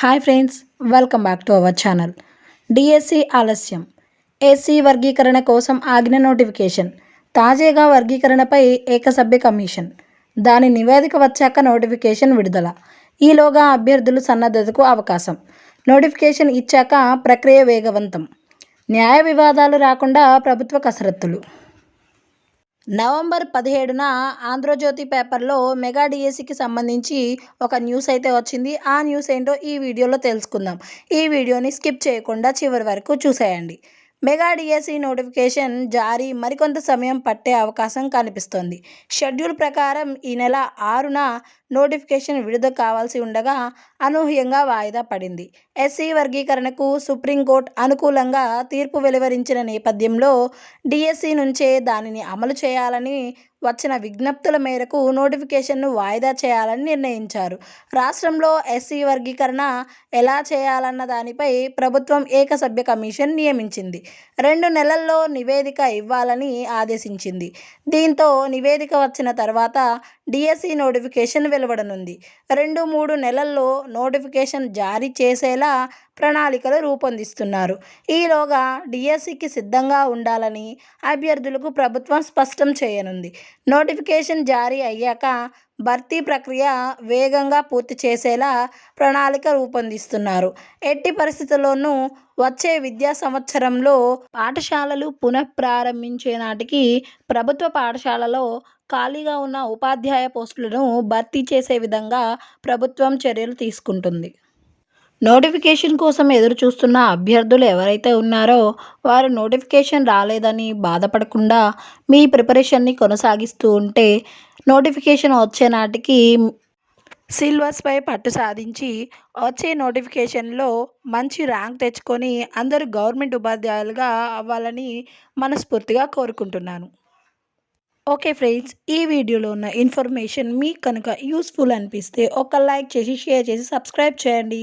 Hi friends welcome back to our channel. DSC ఆలస్యం. SC వర్గీకరణ కోసం ఆజ్ఞ నోటిఫికేషన్. తాజాగా వర్గీకరణపై ఏకసభ్య కమిషన్. దాని నివేదిక వచ్చాక నోటిఫికేషన్ విడుదల. ఈలోగా అభ్యర్థులు సన్నద్ధతకు అవకాశం. నోటిఫికేషన్ ఇచ్చాక ప్రక్రియ వేగవంతం. న్యాయ వివాదాలు రాకుండా ప్రభుత్వ కసరత్తులు. నవంబర్ పదిహేడున ఆంధ్రజ్యోతి పేపర్లో మెగా డిఎస్సికి సంబంధించి ఒక న్యూస్ అయితే వచ్చింది. ఆ న్యూస్ ఏంటో ఈ వీడియోలో తెలుసుకుందాం. ఈ వీడియోని స్కిప్ చేయకుండా చివరి వరకు చూసేయండి. మెగా డిఎస్సి నోటిఫికేషన్ జారీ మరికొంత సమయం పట్టే అవకాశం కనిపిస్తోంది. షెడ్యూల్ ప్రకారం ఈ నెల ఆరున నోటిఫికేషన్ విడుదల కావాల్సి ఉండగా అనూహ్యంగా వాయిదా పడింది. ఎస్సీ వర్గీకరణకు సుప్రీంకోర్టు అనుకూలంగా తీర్పు వెలువరించిన నేపథ్యంలో డిఎస్సి నుంచే దానిని అమలు చేయాలని వచ్చిన విజ్ఞప్తుల మేరకు నోటిఫికేషన్ను వాయిదా చేయాలని నిర్ణయించారు. రాష్ట్రంలో ఎస్సీ వర్గీకరణ ఎలా చేయాలన్న దానిపై ప్రభుత్వం ఏకసభ్య కమిషన్ నియమించింది. రెండు నెలల్లో నివేదిక ఇవ్వాలని ఆదేశించింది. దీంతో నివేదిక వచ్చిన తర్వాత డిఎస్సి నోటిఫికేషన్ వెలువడనుంది. రెండు మూడు నెలల్లో నోటిఫికేషన్ జారీ చేసేలా ప్రణాళికలు రూపొందిస్తున్నారు. ఈలోగా డిఎస్సికి సిద్ధంగా ఉండాలని అభ్యర్థులకు ప్రభుత్వం స్పష్టం చేయనుంది. నోటిఫికేషన్ జారీ అయ్యాక భర్తీ ప్రక్రియ వేగంగా పూర్తి చేసేలా ప్రణాళిక రూపొందిస్తున్నారు. ఎట్టి పరిస్థితుల్లోనూ వచ్చే విద్యా సంవత్సరంలో పాఠశాలలు పునఃప్రారంభించే నాటికి ప్రభుత్వ పాఠశాలలో ఖాళీగా ఉన్న ఉపాధ్యాయ పోస్టులను భర్తీ చేసే విధంగా ప్రభుత్వం చర్యలు తీసుకుంటుంది. నోటిఫికేషన్ కోసం ఎదురు చూస్తున్న అభ్యర్థులు ఎవరైతే ఉన్నారో వారు నోటిఫికేషన్ రాలేదని బాధపడకుండా మీ ప్రిపరేషన్ని కొనసాగిస్తూ ఉంటే నోటిఫికేషన్ వచ్చే నాటికి సిల్వర్స్పై పట్టు సాధించి వచ్చే నోటిఫికేషన్లో మంచి ర్యాంక్ తెచ్చుకొని అందరూ గవర్నమెంట్ ఉపాధ్యాయులుగా అవ్వాలని మనస్ఫూర్తిగా కోరుకుంటున్నాను. ఓకే ఫ్రెండ్స్ ఈ వీడియోలో ఉన్న ఇన్ఫర్మేషన్ మీకు కనుక యూస్ఫుల్ అనిపిస్తే ఒక లైక్ చేసి షేర్ చేసి సబ్స్క్రైబ్ చేయండి.